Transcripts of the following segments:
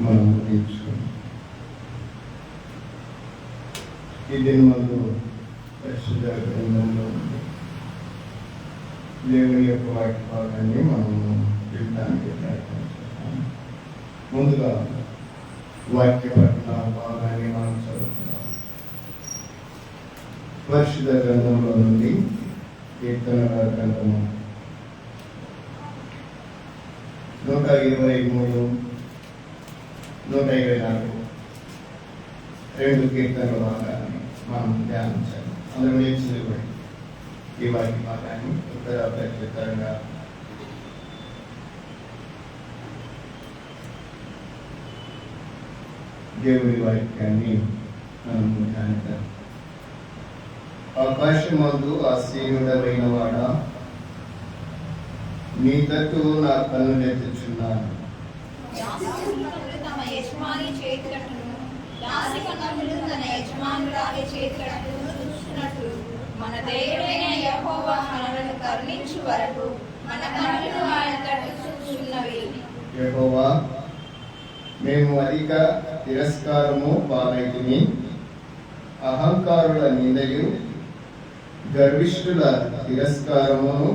మనం ముగించుకున్నాం ఈ దినమందు పరిశుద్ధ గ్రంథంలో ఉంది దేవుని యొక్క వాటి భాగాన్ని మనము వినడానికి ప్రయత్నం ముందుగా వాక్య పట్ల భాగాన్ని మనం చదువుతున్నాం పరిశుద్ధ గ్రంథంలో నుండి కీర్తనల గ్రంథము. నూట ఇరవై మూడు నూట ఇరవై నాలుగు రెండు కీర్తనల భాగాన్ని మనం ధ్యానించాము అందులో నేర్చింది కూడా ఈ వారికి భాగాన్ని ఉత్తర ప్రత్యుత్తరంగా దేవుడి వాక్యాన్ని మనం ధ్యానిద్దాం. ఆకాశమందు ఆశీనుడమైన వాడా నీ తట్టు నా కన్ను నెత్తుచున్నాను తమ యజమాని చేతులట్టును తన యజమానురాలి చేతులట్టును మన దేవుడైన మనలను కరుణించు వరకు మన కన్నులు ఆయన తట్టు చూస్తున్నవి మేము అధిక తిరస్కారము పాలైతిని అహంకారుల నిందయు గర్విష్ఠుల తిరస్కారమును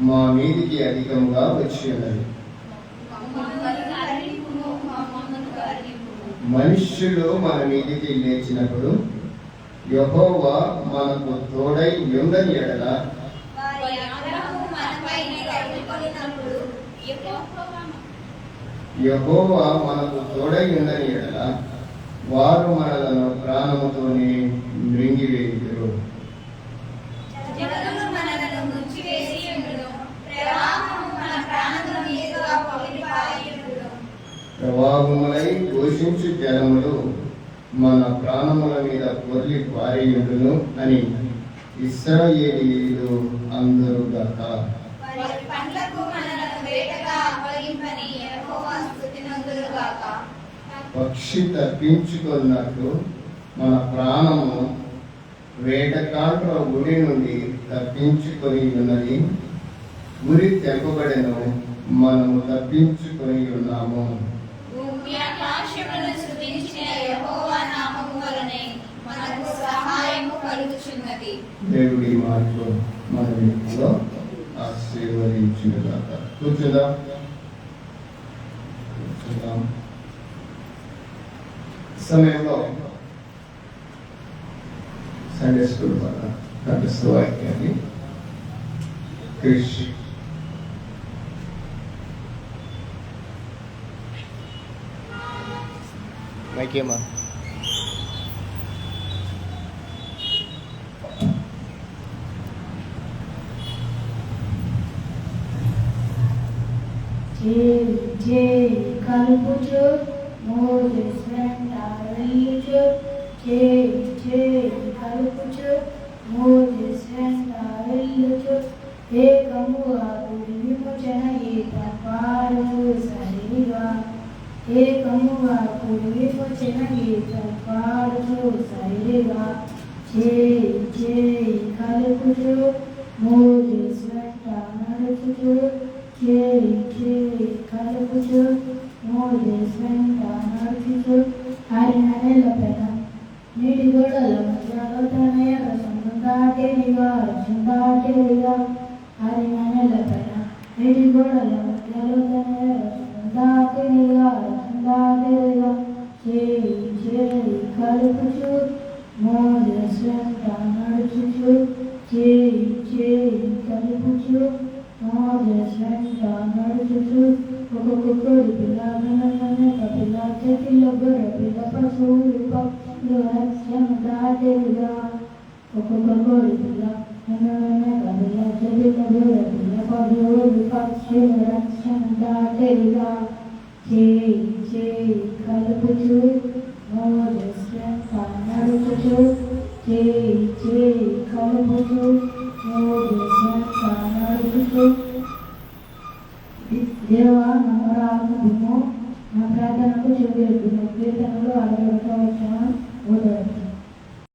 మా మీదికి అధికంగా వచ్చి ఉన్నది మనుష్యులు మన మీదికి లేచినప్పుడు యహోవా మనకు తోడై ఉండని ఎడల యహోవా మనకు తోడై ఉండని ఎడల వారు మనలను ప్రాణముతో మృంగివేయుదురు జగమును మనలను ముంచివేసి ఉండును. ప్రవాహము మన ప్రాణముల మీదుగా పొగిలిపారి ఉండును. ప్రవాహములై ఘోషించు జనములు మన ప్రాణముల మీద పొర్లి పారియుడును అని ఇస్రాయేలీయులు అందరూ స్తుతినందురుగాక. పక్షి తప్పించుకున్నట్లు మన ప్రాణము వేటకాంట్ర గుడి నుండి తప్పించుకొని ఉన్నది గురి తెంపబడెను మనము తప్పించుకొని ఉన్నాము దేవుడి మాటలు మన వీటిలో ఆశీర్వదించిన దాత కూర్చుందాం. సమయంలో సండే స్కూల్ వల్ల తటస్థ వాక్యాన్ని Krish మైకేమా Jay, Jay, Kalpujo, Moses went Alijo. Jay, Jay, Kalpujo, Moses went Alijo. हे कमुआ पूर्वी मुझना ये तपारो सरिवा हे कमुआ पूर्वी मुझना ये तपारो सरिवा जय जय कल कुछ मोरे स्वटा नर कुछ చేయి చేయి కలుపుచు మోజెస్ వెంట నడుచుచు ఆయన నెలపెన నీటి గోడల మధ్యలో తన రసం దాటేదిగా రసం దాటేదిగా ఆయన నెలపెన నీటి గోడల మధ్యలో Молодец, Шайнда, Нарису, Кокококори, Пила, Менаханека, Пила, Четила, Быра, Пила, Пасули, Пап, Дуэк, Шамда, Девила, Кокококори, Пила, Менаханека, Пила, Четила, Быра, Пила, Пасули, Пап, Шира, Шамда, Девила, Чей, Чей, Калапучу, Молодец, Шайнда, చుట్టూ దేవ నవరాత్మము నా ప్రార్థనకు చెవియొద్దు కీర్తనలు అరవై ఓదారు